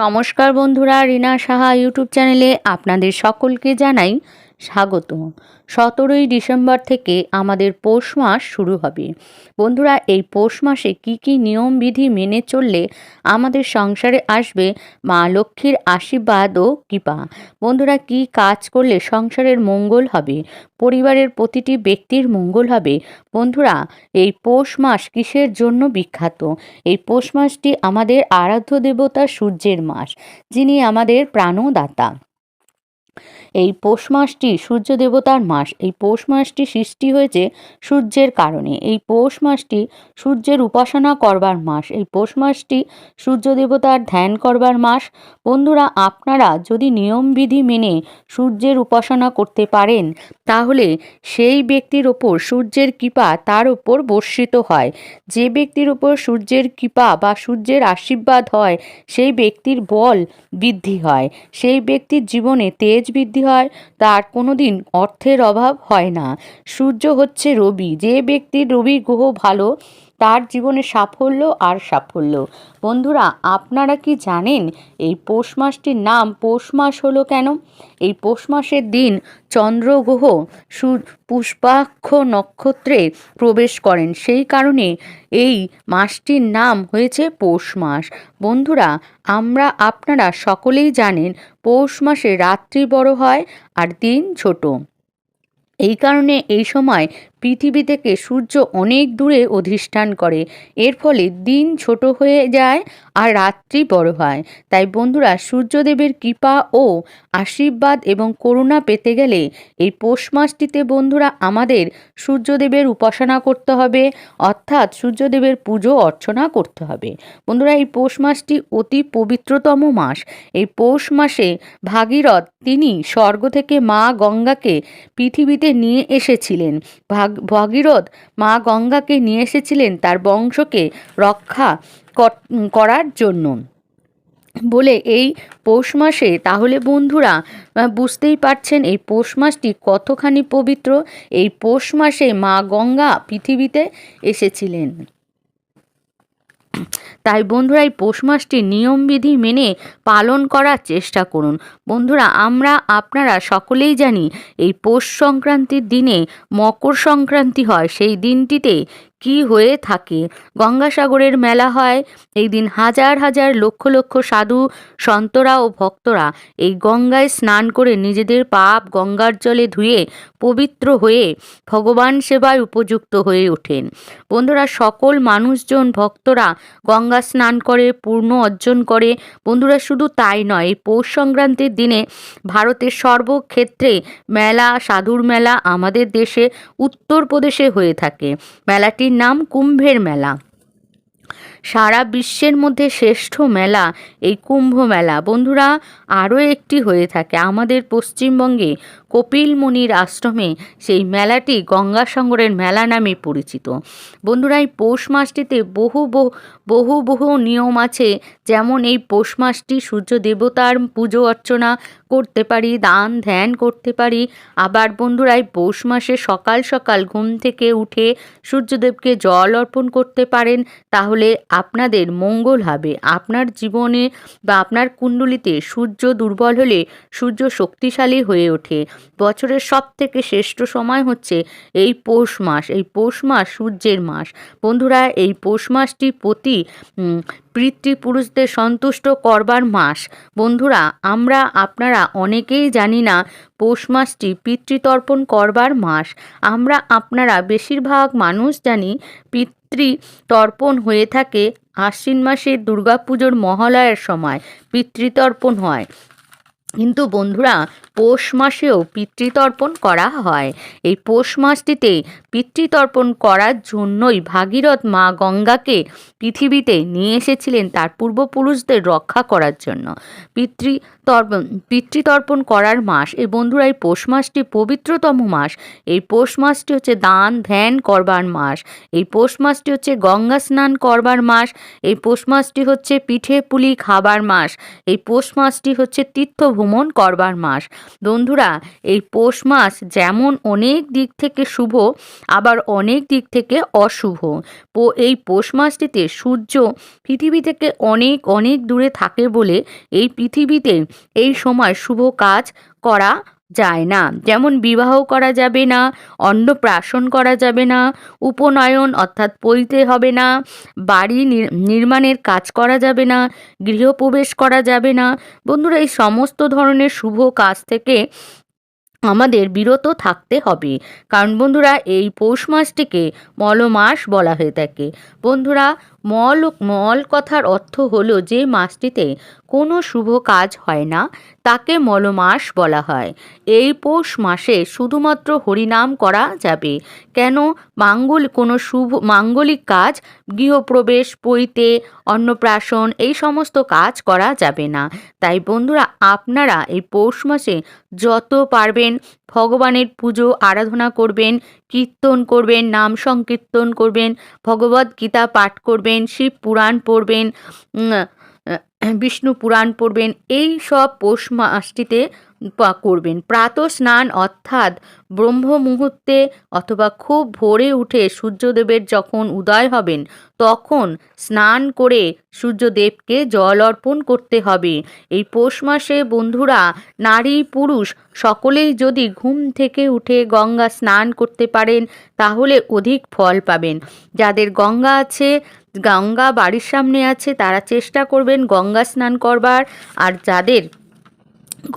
নমস্কার বন্ধুরা রিনা সাহা ইউটিউব চ্যানেলে আপনাদের সকলকে জানাই স্বাগত সতেরোই ডিসেম্বর থেকে আমাদের পৌষ মাস শুরু হবে। বন্ধুরা, এই পৌষ মাসে কী কী নিয়মবিধি মেনে চললে আমাদের সংসারে আসবে মা লক্ষ্মীর আশীর্বাদ ও কৃপা? বন্ধুরা, কি কাজ করলে সংসারের মঙ্গল হবে? পরিবারের প্রতিটি ব্যক্তির মঙ্গল হবে। বন্ধুরা, এই পৌষ মাস কিসের জন্য বিখ্যাত? এই পৌষ মাসটি আমাদের আরাধ্য দেবতা সূর্যের মাস, যিনি আমাদের প্রাণদাতা। এই পৌষ মাসটি সূর্য দেবতার মাস। এই পৌষ মাসটি সৃষ্টি হয়েছে সূর্যের কারণে। এই পৌষ মাসটি সূর্যের উপাসনা করবার মাস। এই পৌষ মাসটি সূর্য দেবতার ধ্যান করবার মাস। বন্ধুরা, আপনারা যদি নিয়মবিধি মেনে সূর্যের উপাসনা করতে পারেন, তাহলে সেই ব্যক্তির ওপর সূর্যের কৃপা তার ওপর বর্ষিত হয়। যে ব্যক্তির ওপর সূর্যের কৃপা বা সূর্যের আশীর্বাদ হয়, সেই ব্যক্তির বল বৃদ্ধি হয়। সেই ব্যক্তির জীবনে তেজ বৃদ্ধি হয়, তার কোনো দিন অর্থের অভাব হয় না। সূর্য হচ্ছে রবি, যে ব্যক্তির রবি গ্রহ ভালো তার জীবনে সাফল্য আর সাফল্য। বন্ধুরা, আপনারা কি জানেন এই পৌষ মাসটির নাম পৌষ মাস হলো কেন? এই পৌষ মাসের দিন চন্দ্রগ্রহ সু পুষ্পাক্ষ নক্ষত্রে প্রবেশ করেন। সেই কারণে এই মাসটির নাম হয়েছে পৌষ মাস। বন্ধুরা, আমরা আপনারা সকলেই জানেন পৌষ মাসে রাত্রি বড় হয় আর দিন ছোট। এই কারণে এই সময় পৃথিবী থেকে সূর্য অনেক দূরে অধিষ্ঠান করে। এর ফলে দিন ছোট হয়ে যায় আর রাত্রি বড় হয়। তাই বন্ধুরা, সূর্যদেবের কৃপা ও আশীর্বাদ এবং করুণা পেতে গেলে এই পৌষ মাসটিতে বন্ধুরা আমাদের সূর্যদেবের উপাসনা করতে হবে, অর্থাৎ সূর্যদেবের পুজো অর্চনা করতে হবে। বন্ধুরা, এই পৌষ মাসটি অতি পবিত্রতম মাস। এই পৌষ মাসে ভাগীরথ তিনি স্বর্গ থেকে মা গঙ্গাকে পৃথিবীতে নিয়ে এসেছিলেন। ভাগ ভগীরথ মা গঙ্গাকে নিয়ে এসেছিলেন তার বংশকে রক্ষা করার জন্য। বলে এই পৌষ মাসে তাহলে বন্ধুরা বুঝতেই পারছেন এই পৌষ মাসটি কতখানি পবিত্র। এই পৌষ মাসে মা গঙ্গা পৃথিবীতে এসেছিলেন। তাই বন্ধুরা, এই পৌষ মাসটি নিয়মবিধি মেনে পালন করার চেষ্টা করুন। বন্ধুরা, আমরা, আপনারা সকলেই জানি, এই পৌষ সংক্রান্তির দিনে মকর সংক্রান্তি হয়। সেই দিনটিতে কি হয়ে থাকে? গঙ্গাসাগরের মেলা হয়। এই দিন হাজার হাজার লক্ষ লক্ষ সাধু, সন্তরা ও ভক্তরা এই গঙ্গায় স্নান করে নিজেদের পাপ গঙ্গার জলে ধুয়ে পবিত্র হয়ে ভগবান সেবায় উপযুক্ত হয়ে ওঠেন। বন্ধুরা, সকল মানুষজন, ভক্তরা গঙ্গা স্নান করে, পূর্ণ অর্জন করে। বন্ধুরা, শুধু তাই নয় পৌষ সংক্রান্তির দিনে ভারতের সর্বক্ষেত্রে মেলা, সাধুর মেলা আমাদের দেশে, উত্তরপ্রদেশে হয়ে থাকে। মেলাটি নাম কুম্ভের মেলা। সারা বিশ্বের মধ্যে শ্রেষ্ঠ মেলা এই কুম্ভ মেলা। বন্ধুরা, আরও একটি হয়ে থাকে আমাদের পশ্চিমবঙ্গে কপিল মুনির আশ্রমে সেই মেলাটি গঙ্গাসাগরের মেলা নামে পরিচিত। বন্ধুরা, এই পৌষ মাসটিতে বহু বহু বহু বহু নিয়ম আছে। যেমন এই পৌষ মাসটি সূর্য দেবতার পুজো অর্চনা করতে পারি, দান ধ্যান করতে পারি। আবার বন্ধুরা, এই পৌষ মাসে সকাল সকাল ঘুম থেকে উঠে সূর্যদেবকে জল অর্পণ করতে পারেন। তাহলে আপনাদের মঙ্গল হবে। আপনার জীবনে বা আপনার কুণ্ডলিতে সূর্য দুর্বল হলে সূর্য শক্তিশালী হয়ে ওঠে। বছরের সব থেকে শ্রেষ্ঠ সময় হচ্ছে এই পৌষ মাস, এই পৌষ মাস সূর্যের মাস। বন্ধুরা, এই পৌষ মাসটি প্রতি পিতৃপুরুষদের সন্তুষ্ট করবার মাস। বন্ধুরা, আমরা, আপনারা অনেকেই জানি না পৌষ মাসটি পিতৃতর্পণ করবার মাস। আমরা, আপনারা বেশিরভাগ মানুষ জানি পিতৃতর্পণ হয়ে থাকে আশ্বিন মাসের দুর্গাপুজোর মহালয়ের সময়, পিতৃতর্পণ হয়। কিন্তু বন্ধুরা, পৌষ মাসেও পিতৃতর্পণ করা হয়। এই পৌষ মাসটিতে পিতৃতর্পণ করার জন্যই ভাগীরথ মা গঙ্গাকে পৃথিবীতে নিয়ে এসেছিলেন তার পূর্বপুরুষদের রক্ষা করার জন্য। পিতৃতর্পণ পিতৃতর্পণ করার মাস, এই বন্ধুরা, এই পৌষ মাসটি পবিত্রতম মাস। এই পৌষ মাসটি হচ্ছে দান ধ্যান করবার মাস। এই পৌষ মাসটি হচ্ছে গঙ্গা স্নান করবার মাস। এই পৌষ মাসটি হচ্ছে পিঠে পুলি খাবার মাস। এই পৌষ মাসটি হচ্ছে তীর্থ ভ্রমণ করবার মাস। বন্ধুরা, এই পৌষ মাস যেমন অনেক দিক থেকে শুভ, আবার অনেক দিক থেকে অশুভ। এই পৌষ মাসটিতে সূর্য পৃথিবী থেকে অনেক অনেক দূরে থাকে বলে এই পৃথিবীতে এই সময় শুভ কাজ করা যায় না। যেমন বিবাহ করা যাবে না অন্নপ্রাশন করা যাবে না, উপনয়ন অর্থাৎ পৈতে হবে না, বাড়ি নির- নির্মাণের কাজ করা যাবে না, গৃহপ্রবেশ করা যাবে না। বন্ধুরা, এই সমস্ত ধরনের শুভ কাজ থেকে আমাদের বিরত থাকতে হবে। কারণ বন্ধুরা, এই পৌষ মাসটিকে মলমাস বলা হয়ে থাকে। বন্ধুরা, মল মল কথার অর্থ হলো যে মাসটিতে কোনো শুভ কাজ হয় না, তাকে মলমাস বলা হয়। এই পৌষ মাসে শুধুমাত্র হরিনাম করা যাবে। কেন? মাঙ্গল কোনো শুভ, মাঙ্গলিক কাজ, গৃহপ্রবেশ, পৈতে, অন্নপ্রাশন এই সমস্ত কাজ করা যাবে না। তাই বন্ধুরা, আপনারা এই পৌষ মাসে যত পারবেন ভগবানের পুজো, আরাধনা করবেন, কীর্তন করবেন, নাম সংকীর্তন করবেন, ভগবদ গীতা পাঠ করবেন, শিব পুরাণ পড়বেন বিষ্ণু পুরাণ পড়বেন এই সব পৌষ মাসটিতে করবেন। প্রাত স্নান অর্থাৎ ব্রহ্ম মুহূর্তে অথবা খুব ভোরে উঠে সূর্যদেবের যখন উদয় হবেন, তখন স্নান করে সূর্যদেবকে জল অর্পণ করতে হবে। এই পৌষ মাসে বন্ধুরা, নারী পুরুষ সকলেই যদি ঘুম থেকে উঠে গঙ্গা স্নান করতে পারেন, তাহলে অধিক ফল পাবেন। যাদের গঙ্গা আছে, গঙ্গা বাড়ির সামনে আছে, তারা চেষ্টা করবেন গঙ্গা স্নান করবার। আর যাদের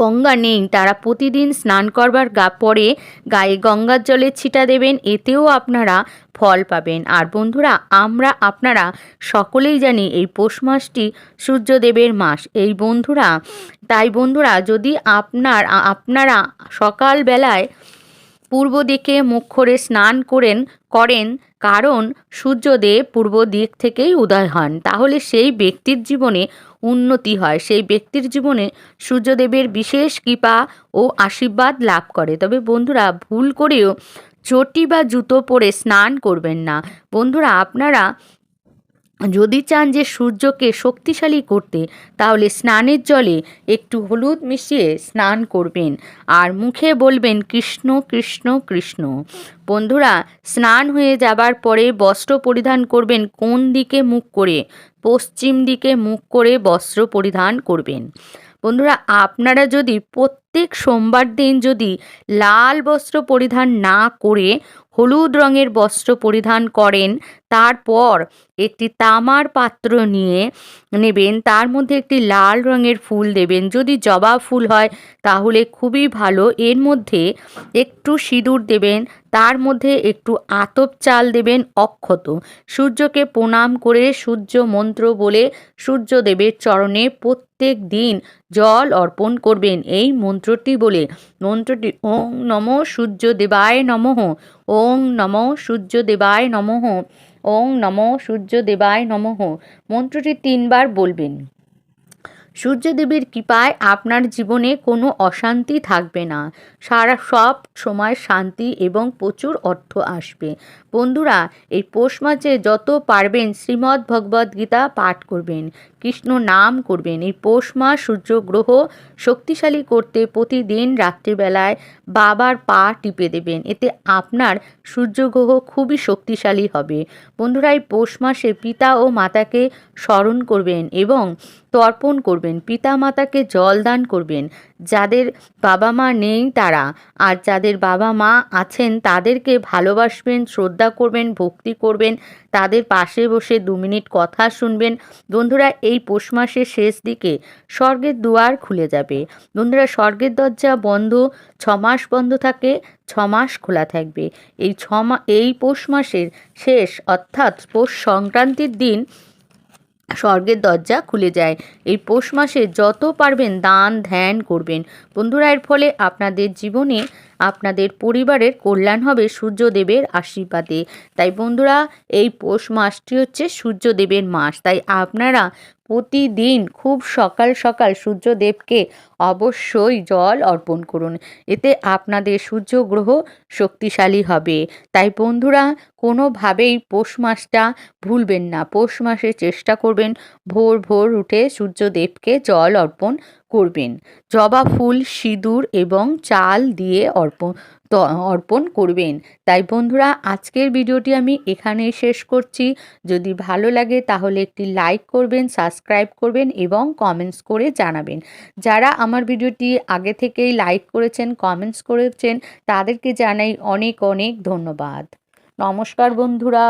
গঙ্গা নেই। তারা প্রতিদিন স্নান করবার গা পরে গায়ে গঙ্গার জলে ছিটা দেবেন, এতেও আপনারা ফল পাবেন। আর বন্ধুরা, আমরা আপনারা সকলেই জানি এই পৌষ মাসটি সূর্যদেবের মাস। এই বন্ধুরা, তাই বন্ধুরা, যদি আপনার, আপনারা সকালবেলায় পূর্ব দিকে মুখ করে স্নান করেন করেন, কারণ সূর্যদেব পূর্ব দিক থেকেই উদয় হন। তাহলে সেই ব্যক্তির জীবনে উন্নতি হয়। সেই ব্যক্তির জীবনে সূর্যদেবের বিশেষ কৃপা ও আশীর্বাদ লাভ করে। তবে বন্ধুরা, ভুল করেও চটি বা জুতো পরে স্নান করবেন না। বন্ধুরা, আপনারা যদি চান যে সূর্যকে শক্তিশালী করতে, তাহলে স্নানের জলে একটু হলুদ মিশিয়ে স্নান করবেন। আর মুখে বলবেন, কৃষ্ণ কৃষ্ণ কৃষ্ণ। বন্ধুরা, স্নান হয়ে যাবার পরে বস্ত্র পরিধান করবেন কোন দিকে মুখ করে? পশ্চিম দিকে মুখ করে বস্ত্র পরিধান করবেন। বন্ধুরা, আপনারা যদি প্রত্যেক সোমবার দিন যদি লাল বস্ত্র পরিধান না করে হলুদ রঙের বস্ত্র পরিধান করেন। তারপর একটি তামার পাত্র নিয়ে নেবেন। তার মধ্যে একটি লাল রঙের ফুল দেবেন। যদি জবা ফুল হয়, তাহলে খুবই ভালো। এর মধ্যে একটু সিঁদুর দেবেন। তার মধ্যে একটু আতপ চাল দেবেন অক্ষত। সূর্যকে প্রণাম করে সূর্য মন্ত্র বলে সূর্যদেবের চরণে প্রত্যেক দিন জল অর্পণ করবেন। এই মন্ত্রটি বলে, মন্ত্রটি, ওং নম সূর্য দেবায় নমঃ। ওং নম সূর্য দেবায় নমঃ। ওং নম সূর্য দেবায় নমঃ। মন্ত্রটি তিনবার বলবেন। সূর্যদেবের কৃপায় আপনার জীবনে কোনো অশান্তি থাকবে না। সারা সব সময় শান্তি এবং প্রচুর অর্থ আসবে। বন্ধুরা, এই পৌষ মাসে যত পারবেন শ্রীমদ্ ভগবদ্ গীতা পাঠ করবেন, কৃষ্ণ নাম করবেন। এই পৌষ মাস সূর্যগ্রহ শক্তিশালী করতে প্রতিদিন রাত্রিবেলায় বাবার পা টিপে দেবেন। এতে আপনার সূর্যগ্রহ খুবই শক্তিশালী হবে। বন্ধুরা, এই পৌষ মাসে পিতা ও মাতাকে স্মরণ করবেন এবং তর্পণ করবেন পিতা মাতাকে জল দান করবেন, যাদের বাবা মা নেই তারা, আর যাদের বাবা মা আছেন তাদেরকে ভালোবাসবেন, শ্রদ্ধা করবেন, ভক্তি করবেন, তাদের পাশে বসে দু মিনিট কথা শুনবেন। বন্ধুরা, এই পৌষ মাসের শেষ দিকে স্বর্গের দুয়ার খুলে যাবে। বন্ধুরা, স্বর্গের দরজা বন্ধ ছমাস বন্ধ থাকে ছমাস খোলা থাকবে। এই ছমা এই পৌষ মাসের শেষ, অর্থাৎ পৌষ সংক্রান্তির দিন স্বর্গের দরজা খুলে যায়। এই পৌষ মাসে যত পারবেন দান ধ্যান করবেন। বন্ধুরা, এর ফলে আপনাদের জীবনে আপনাদের পরিবারের কল্যাণ হবে সূর্যদেবের আশীর্বাদে। তাই বন্ধুরা, এই পৌষ মাসটি হচ্ছে সূর্যদেবের মাস। তাই আপনারা প্রতিদিন খুব সকাল সকাল সূর্যদেবকে অবশ্যই জল অর্পণ করুন। এতে আপনাদের সূর্যগ্রহ শক্তিশালী হবে। তাই বন্ধুরা, কোনোভাবেই পৌষ মাসটা ভুলবেন না। পৌষ মাসে চেষ্টা করবেন ভোর ভোর উঠে সূর্যদেবকে জল অর্পণ করবেন। জবা ফুল, সিঁদুর এবং চাল দিয়ে অর্পণ অর্পণ করবেন। তাই বন্ধুরা, আজকের ভিডিওটি আমি এখানে শেষ করছি। যদি ভালো লাগে তাহলে একটি লাইক করবেন, সাবস্ক্রাইব করবেন এবং কমেন্টস করে জানাবেন। যারা আমার ভিডিওটি আগে থেকেই লাইক করেছেন, কমেন্টস করেছেন, তাদেরকে জানাই অনেক অনেক ধন্যবাদ। নমস্কার বন্ধুরা।